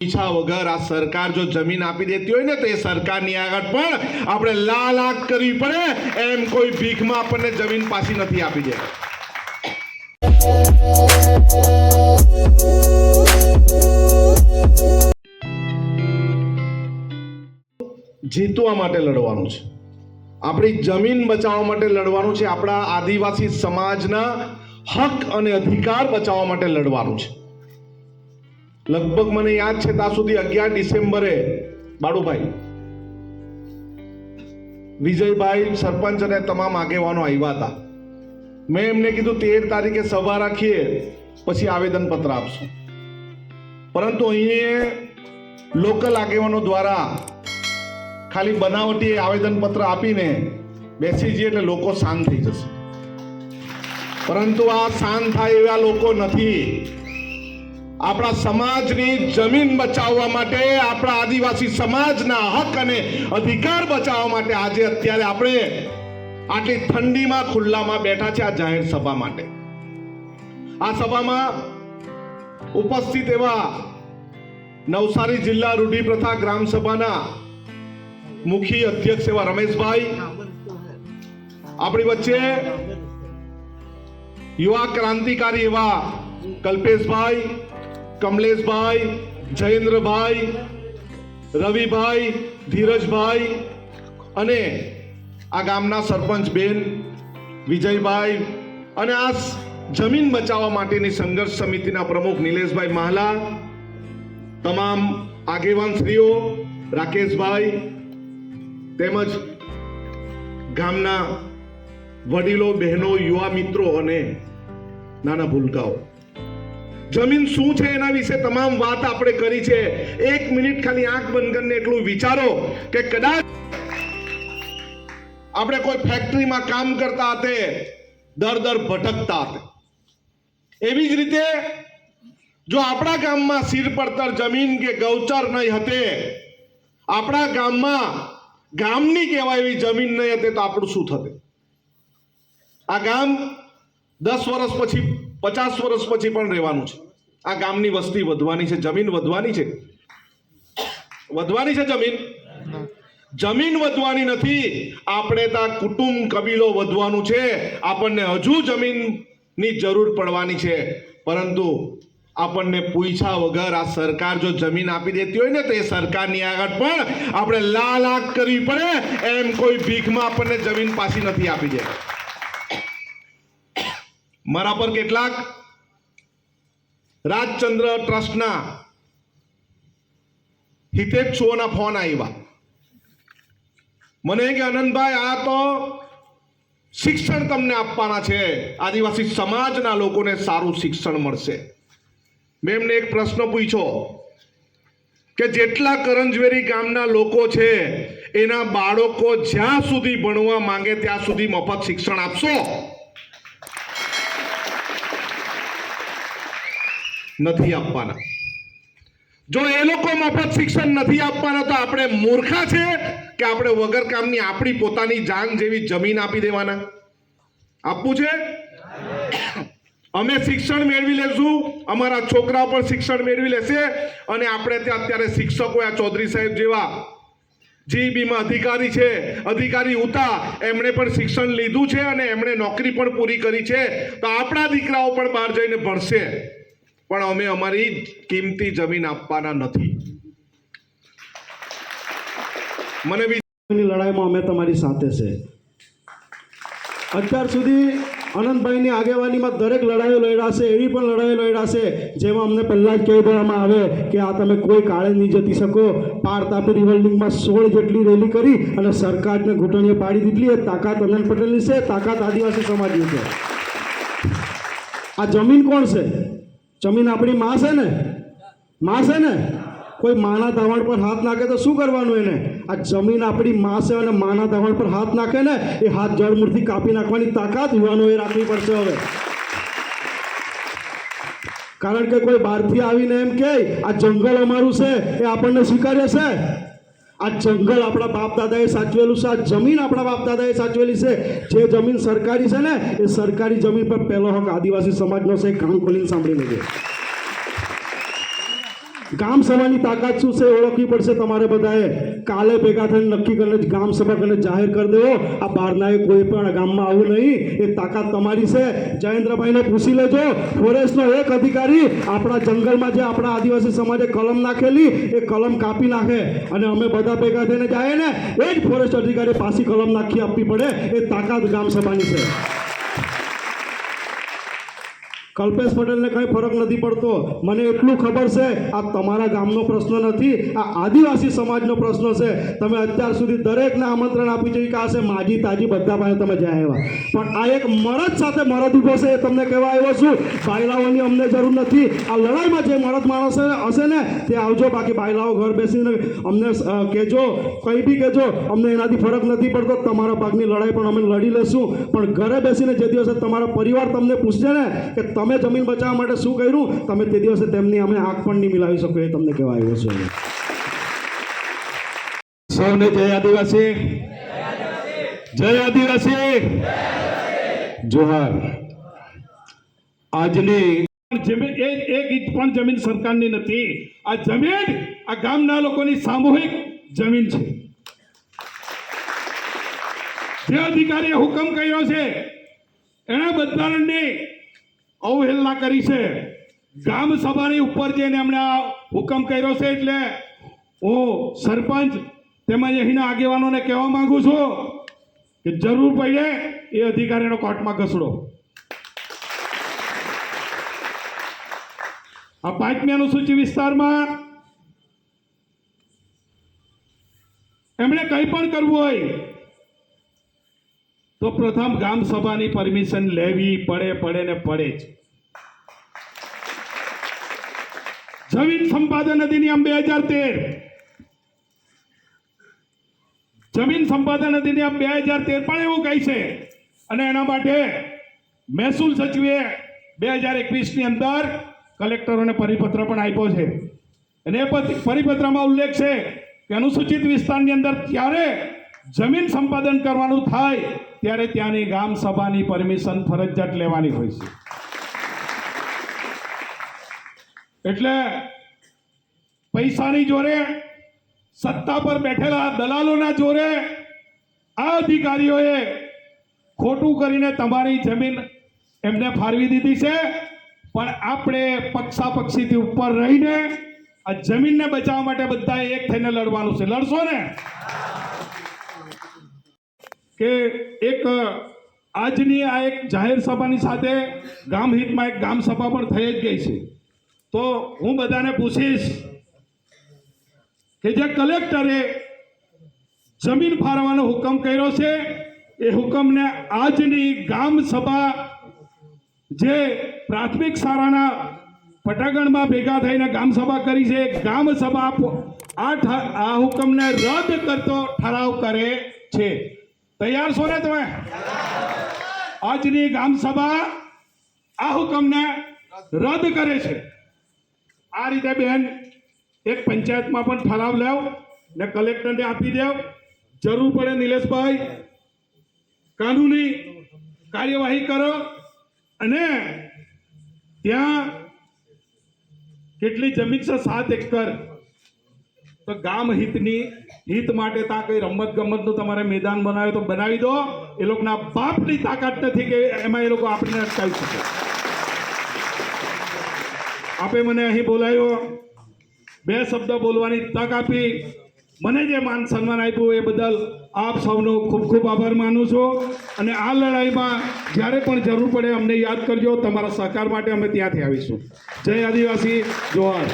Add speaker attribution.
Speaker 1: ઈચ્છા વગર આ સરકાર જો જમીન આપી દેતી હોય ને તો એ સરકારની આગળ પણ આપણે લાલ આગ કરવી પડે. એમ કોઈ ભીખમાં આપણને જમીન પાછી નથી આપી દે જીતવા માટે લડવાનું છે. આપણી જમીન બચાવવા માટે લડવાનું છે. આપણા આદિવાસી સમાજના હક અને અધિકાર બચાવવા માટે લડવાનું છે. લગભગ મને યાદ છે ત્યાં સુધી અગિયાર ડિસેમ્બરે, બાળુભાઈ, વિજયભાઈ સરપંચ અને તમામ આગેવાનો આવ્યા હતા. મેં એમને કીધું, તેર તારીખે સભા રાખીએ, પછી આવેદન પત્ર આપશું. પરંતુ અહીંયા લોકલ આગેવાનો દ્વારા ખાલી બનાવટી આવેદન પત્ર આપીને બેસી જઈએ એટલે લોકો શાંત થઈ જશે. પરંતુ આ શાંત થાય એવા લોકો નથી. આપણા સમાજની જમીન બચાવવા માટે, આપણા આદિવાસી સમાજના હક અને અધિકાર બચાવવા માટે આજે અત્યારે આપણે આટલી ઠંડીમાં ખુલ્લામાં બેઠા છે આ જાહેર સભા માટે. આ સભામાં ઉપસ્થિત એવા નવસારી જિલ્લા રૂઢિપ્રથા ગ્રામ સભાના મુખી અધ્યક્ષ એવા રમેશભાઈ. આપણી વચ્ચે યુવા ક્રાંતિકારી એવા કલ્પેશભાઈ કમલેશભાઈ, જયેન્દ્રભાઈ, રવિભાઈ, ધીરજભાઈ અને આ ગામના સરપંચ બેન, વિજયભાઈ અને આ જમીન બચાવવા માટેની સંઘર્ષ સમિતિના પ્રમુખ નિલેશભાઈ માહલા, તમામ આગેવાન શ્રીઓ રાકેશભાઈ તેમજ ગામના વડીલો, બહેનો, યુવા મિત્રો અને નાના ભૂલકાઓ. જમીન શું છે એના વિશે તમામ વાત આપણે કરી છે. એક મિનિટ ખાલી આંખ બંધ કરીને એટલું વિચારો કે કદાચ આપણે કોઈ ફેક્ટરીમાં કામ કરતા હતે, દર દર ભટકતા હતા. એવી જ રીતે જો આપણા ગામમાં સિર પડતર, જમીન કે ગૌચર નહીં હતે, આપણા ગામમાં ગામની કહેવાય એવી જમીન નહીં હતી તો આપણું શું થતે? આ ગામ દસ વર્ષ પછી પચાસ વર્ષ પછી પણ રહેવાનું છે. આ ગામની વસ્તી વધવાની છે, જમીન વધવાની છે. વધવાની છે જમીન? જમીન વધવાની નથી. આપણે ત્યાં કુટુંબ કબીલો વધવાનું છે. આપણને હજુ જમીનની જરૂર પડવાની છે. પરંતુ આપણને પૂછ્યા વગર આ સરકાર જો જમીન આપી દેતી હોય ને તો એ સરકારની આગળ પણ આપણે લાલ આગ કરવી પડે. એમ કોઈ ભીખમાં આપણને જમીન પાછી નથી આપી દે મારા પર કેટલાક રાજચંદ્ર ટ્રસ્ટના હિતેચ્છુઓના ફોન આવ્યા મને કે આનંદભાઈ આ તો શિક્ષણ તમને આપવાના છે. આદિવાસી સમાજના લોકોને સારું શિક્ષણ મળશે. મેં એમને એક પ્રશ્ન પૂછ્યો કે, જેટલા કરંજવેરી ગામના લોકો છે, એના બાળકો જ્યાં સુધી ભણવા માંગે ત્યાં સુધી મફત શિક્ષણ આપશો? નથી આપવાના. જો એ લોકો મફત શિક્ષણ નથી આપવાના, તો આપણે મૂર્ખા છે કે આપણે વગર કામની આપણી પોતાની જાન જેવી જમીન આપી દેવાના? આપવું છે? અમે શિક્ષણ મેળવી લેશું, અમારા છોકરાઓ પણ શિક્ષણ મેળવી લેશે, અને આપણે ત્યાં અત્યારે શિક્ષકો આ ચૌધરી સાહેબ જેવા જીબીમાં અધિકારી છે, અધિકારી ઉતા, એમણે પણ શિક્ષણ લીધું છે અને એમણે નોકરી પણ પૂરી કરી છે. તો આપણા દીકરાઓ પણ બહાર જઈને ભણશે. પણ અમે અમારી કિંમતી જમીન આપવાના નથી. મને બી
Speaker 2: લડાઈમાં અમે તમારી સાથે છે. અત્યાર સુધી અનંતભાઈની આગેવાનીમાં દરેક લડાઈઓ લડ્યા છે, એવી પણ લડાઈઓ લડ્યા છે, જેમાં અમને પહેલાં જ કહી દેવામાં આવે કે આ તમે કોઈ કાળે નહીં જતી શકો. પાર તાપી રિવોલ્વિંગમાં સોળ જેટલી રેલી કરી અને સરકારને ઘૂંટણીએ પાડી દીધી એ તાકાત અનંત પટેલની છે, તાકાત આદિવાસી સમાજની છે. આ જમીન કોણ છે? જમીન આપણી માં છે ને? માં છે ને? કોઈ માના ધાવણ પર હાથ નાખે તો શું કરવાનું એને? આ જમીન આપણી માં છે અને માના ધાવણ પર હાથ નાખે ને, એ હાથ જળમૂળથી કાપી નાખવાની તાકાત યુવાનોએ રાખવી પડશે હવે. કારણ કે કોઈ બહારથી આવીને એમ કહે, આ જંગલ અમારું છે, એ આપણને સ્વીકાર્ય છે? આ જંગલ આપણા બાપ દાદાએ સાચવેલું છે, આ જમીન આપણા બાપ દાદાએ સાચવેલી છે. જે જમીન સરકારી છે ને, એ સરકારી જમીન પર પહેલો હક આદિવાસી સમાજનો છે. કામ ખોલીને સાંભળી લેજો. ગામ સભાની તાકાત શું છે ઓળખવી પડશે તમારે બધાએ. કાલે ભેગા થઈને નક્કી કરીને ગામ સભા કરીને જાહેર કરી દેવો. આ બહારનાએ કોઈ પણ ગામમાં આવું નહીં. એ તાકાત તમારી છે. જયેન્દ્રભાઈને પૂછી લેજો. ફોરેસ્ટનો એક અધિકારી આપણા જંગલમાં જે આપણા આદિવાસી સમાજે કલમ નાખેલી, એ કલમ કાપી નાખે. અને અમે બધા ભેગા થઈને જાય ને, એ જ ફોરેસ્ટ અધિકારી પાછી કલમ નાખી આપવી પડે. એ તાકાત ગામ સભાની છે. કલ્પેશ પટેલને કંઈ ફરક નથી પડતો. મને એટલું ખબર છે, આ તમારા ગામનો પ્રશ્ન નથી, આ આદિવાસી સમાજનો પ્રશ્ન છે. તમે અત્યાર સુધી દરેકને આમંત્રણ આપી છે કે આ માજી તાજી, બધા પાસે તમે જાય એવા પણ આ એક મરદ સાથે મરદ ઊભો છે એ તમને કહેવા આવ્યો છું, બાયલાઓની અમને જરૂર નથી. આ લડાઈમાં જે મરદ માણસ હશે ને તે આવજો, બાકી બાયલાઓ ઘર બેસીને અમને કહેજો, કંઈ બી કહેજો, અમને એનાથી ફરક નથી પડતો. તમારા ભાગની લડાઈ પણ અમે લડી લેશું પણ ઘરે બેસીને જે દિવસે તમારા પરિવાર તમને પૂછશે ને કે તમે જમીન બચાવવા માટે શું કર્યું? તમે તે દિવસે તેમની અમે આંખ પણ નહીં મિલાવી શકો એ તમને કહેવા આવ્યો છે
Speaker 3: સૌને જય આદિવાસી. જય આદિવાસી. જોહાર. આજની
Speaker 4: જમીન એક એક ઇંચ પણ જમીન સરકારની નથી. આ જમીન આ ગામના લોકોની સામૂહિક જમીન છે. જે અધિકારીએ હુકમ કર્યો છે, એણે બંધારણની અવહેલના કરી છે. ગ્રામ સભાની ઉપર જઈને એમણે આ હુકમ કર્યો છે એટલે હું સરપંચ તેમજ અહીંના આગેવાનોને કહેવા માંગુ છું કે જરૂર પડે એ અધિકારીનો કોર્ટમાં ઘસડો. આ પાંચમી અનુસૂચિ વિસ્તારમાં એમણે કંઈ પણ કરવું હોય તો પ્રથમ ગામ સભાની પરમિશન લેવી પડે પડે ને પડે જ. જમીન સંપાદન અધિનિયમ બે હજાર તેર. જમીન સંપાદન અધિનિયમ બે હજાર તેર પણ એવું કહે છે. અને એના માટે મહેસૂલ સચિવે બે હજાર એકવીસની અંદર કલેક્ટરોને પરિપત્ર પણ આપ્યો છે. અને એ પત- પરિપત્રમાં ઉલ્લેખ છે કે અનુસૂચિત વિસ્તારની અંદર ત્યારે જમીન સંપાદન કરવાનું થાય, ત્યારે ત્યાંની ગામ સભાની પરમિશન ફરજિયાત લેવાની હોય છે. એટલે પૈસાની જોરે સત્તા પર બેઠેલા દલાલોના જોરે આ અધિકારીઓએ ખોટું કરીને તમારી જમીન એમને ફાળવી દીધી છે, પણ આપણે પક્ષાપક્ષીથી ઉપર રહીને આ જમીનને બચાવવા માટે બધા એક થઈને લડવાનું છે. લડશો ને? કે એક, આજની આ એક જાહેર સભાની સાથે ગામ હિતમાં એક ગામ સભા પણ થઈ જ ગઈ છે. તો હું બધાને પૂછીશ કે જે કલેક્ટરે જમીન ફાળવાનો હુકમ કર્યો છે, એ હુકમને આજની ગામ સભા જે પ્રાથમિક શાળાના પટાગણમાં ભેગા થઈને ગામ સભા કરી છે, ગામ સભા આ આ હુકમને રદ કરતો ઠરાવ કરે છે. તૈયાર છો ને તમે? આજની ગ્રામસભા આ હુકમને રદ કરે છે. આ રીતે બેન એક પંચાયતમાં પણ ઠરાવ લેવ ને કલેક્ટરને આપી દેવ. જરૂર પડે નિલેશભાઈ, કાનૂની કાર્યવાહી કરો અને ત્યાં કેટલી જમીન છે? સાત એકર. તો ગામ હિતની, હિત માટે ત્યાં કઈ રમત ગમતનું તમારે મેદાન બનાવ્યું તો બનાવી દો. એ લોકોના બાપની તાકાત નથી કે એમાં એ લોકો આપણને અટકાવી શકે. આપે મને અહીં બોલાયો. બે શબ્દ બોલવાની તક આપી. મને જે માન સન્માન આપ્યું એ બદલ આપ સૌનો ખૂબ ખૂબ આભાર માનું છું. અને આ લડાઈમાં જ્યારે પણ જરૂર પડે અમને યાદ કરજો. તમારા સહકાર માટે અમે ત્યાંથી આવીશું. જય આદિવાસી, જોહાર.